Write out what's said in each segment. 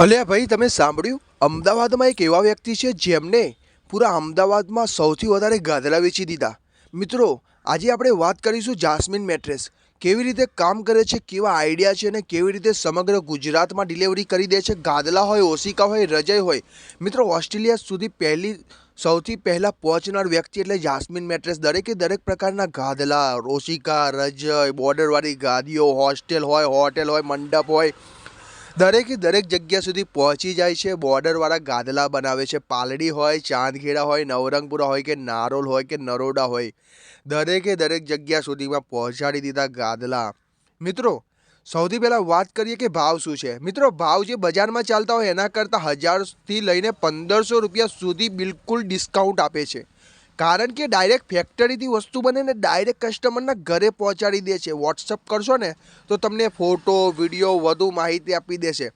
અલ્યા ભાઈ, તમે સાંભળ્યું? અમદાવાદમાં એક એવા વ્યક્તિ છે જેમને પૂરા અમદાવાદમાં સૌથી વધારે ગાદલા વેચી દીધા. મિત્રો, આજે આપણે વાત કરીશું જાસ્મિન મેટ્રેસ. કેવી રીતે કામ કરે છે, કેવા આઈડિયા છે અને કેવી રીતે સમગ્ર ગુજરાતમાં ડિલિવરી કરી દે છે ગાદલા હોય, ઓશિકા હોય, રજય હોય. મિત્રો, ઓસ્ટ્રેલિયા સુધી પહેલી, સૌથી પહેલાં પહોંચનાર વ્યક્તિ એટલે જાસ્મિન મેટ્રેસ. દરેકે દરેક પ્રકારના ગાદલા ઓશિકા, રજય, બોર્ડરવાળી ગાદીઓ હોસ્ટેલ હોય, હોટેલ હોય, મંડપ હોય દરેકે દરેક જગ્યા સુધી પહોંચી જાય છે. બોર્ડરવાળા ગાદલા બનાવે છે. પાલડી હોય, ચાંદખેડા હોય, નવરંગપુરા હોય કે નારોલ હોય કે નરોડા હોય. દરેકે દરેક જગ્યા સુધીમાં પહોંચાડી દીધા ગાદલા. મિત્રો, સૌથી પહેલાં વાત કરીએ કે ભાવ શું છે. મિત્રો, ભાવ જે બજારમાં ચાલતા હોય એના કરતાં હજારથી લઈને પંદરસો રૂપિયા સુધી બિલકુલ ડિસ્કાઉન્ટ આપે છે. કારણ કે ડાયરેક્ટ ફેક્ટરીથી વસ્તુ બને ને ડાયરેક્ટ કસ્ટમરના ઘરે પહોંચાડી દે છે. વોટ્સઅપ કરશો ને, તો તમને ફોટો વીડિયો વધુ માહિતી આપી દેશે.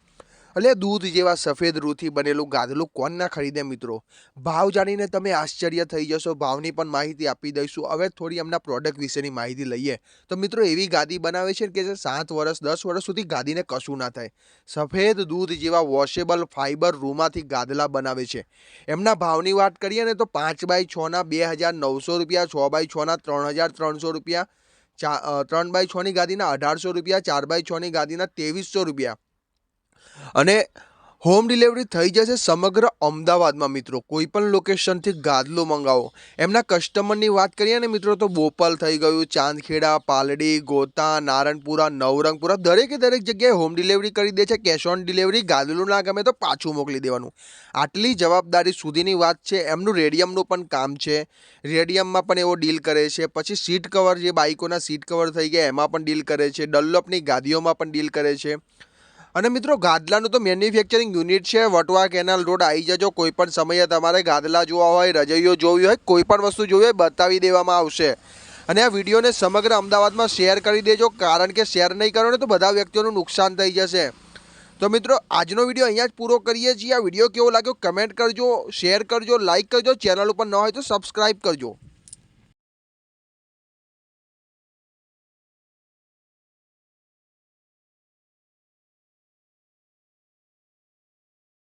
એટલે દૂધ જેવા સફેદ રૂથી બનેલું ગાદલું કોણ ના ખરીદે મિત્રો? ભાવ જાણીને તમે આશ્ચર્ય થઈ જશો. ભાવની પણ માહિતી આપી દઈશું. હવે થોડી એમના પ્રોડક્ટ વિશેની માહિતી લઈએ. તો મિત્રો એવી ગાદી બનાવે છે કે જે સાત વર્ષ, દસ વર્ષ સુધી ગાદીને કશું ના થાય. સફેદ દૂધ જેવા વોશેબલ ફાઇબર રૂમાંથી ગાદલા બનાવે છે. એમના ભાવની વાત કરીએ ને તો પાંચ બાય છના બે હજાર નવસો રૂપિયા, છ બાય છના ત્રણ હજાર ત્રણસો રૂપિયા, ચા ત્રણ બાય છની ગાદીના અઢારસો રૂપિયા, ચાર બાય છની ગાદીના ત્રેવીસો રૂપિયા. અને હોમ ડિલિવરી થઈ જશે સમગ્ર અમદાવાદમાં, મિત્રો. કોઈ પણ લોકેશનથી ગાદલો મંગાવો. એમના કસ્ટમરની વાત કરીએ ને, મિત્રો, તો બોપલ થઈ ગયું, ચાંદખેડા, પાલડી, ગોતા, નારણપુરા, નવરંગપુરા, દરેકે દરેક જગ્યાએ હોમ ડિલિવરી કરી દે છે. કેશ ઓન ડિલિવરી ગાદલું ના ગમે તો પાછું મોકલી દેવાનું. આટલી જવાબદારી સુધીની વાત છે. એમનું રેડિયમનું પણ કામ છે. રેડિયમમાં પણ એવો ડીલ કરે છે. પછી સીટ કવર જે બાઇકોના સીટ કવર થઈ ગયા, એમાં પણ ડીલ કરે છે. ડલ્લોપની ગાદીઓમાં પણ ડીલ કરે છે. અને મિત્રો, ગાદલાનું તો મેન્યુફેક્ચરિંગ યુનિટ છે, વટવા કેનાલ રોડ આવી જજો કોઈ પણ સમયે તમારે ગાદલા જોવા હોય, રજૈયો જોવી હોય કોઈ પણ વસ્તુ જોવી હોય, બતાવી દેવામાં આવશે. અને આ વિડીયોને સમગ્ર અમદાવાદમાં શેર કરી દેજો, કારણ કે શેર નહીં કરો ને તો બધા વ્યક્તિઓનું નુકસાન થઈ જશે. તો મિત્રો, આજનો વીડિયો અહીંયા જ પૂરો કરીએ છીએ. આ વીડિયો કેવો લાગ્યો કમેન્ટ કરજો, શેર કરજો લાઇક કરજો, ચેનલ ઉપર ન હોય તો સબસ્ક્રાઈબ કરજો.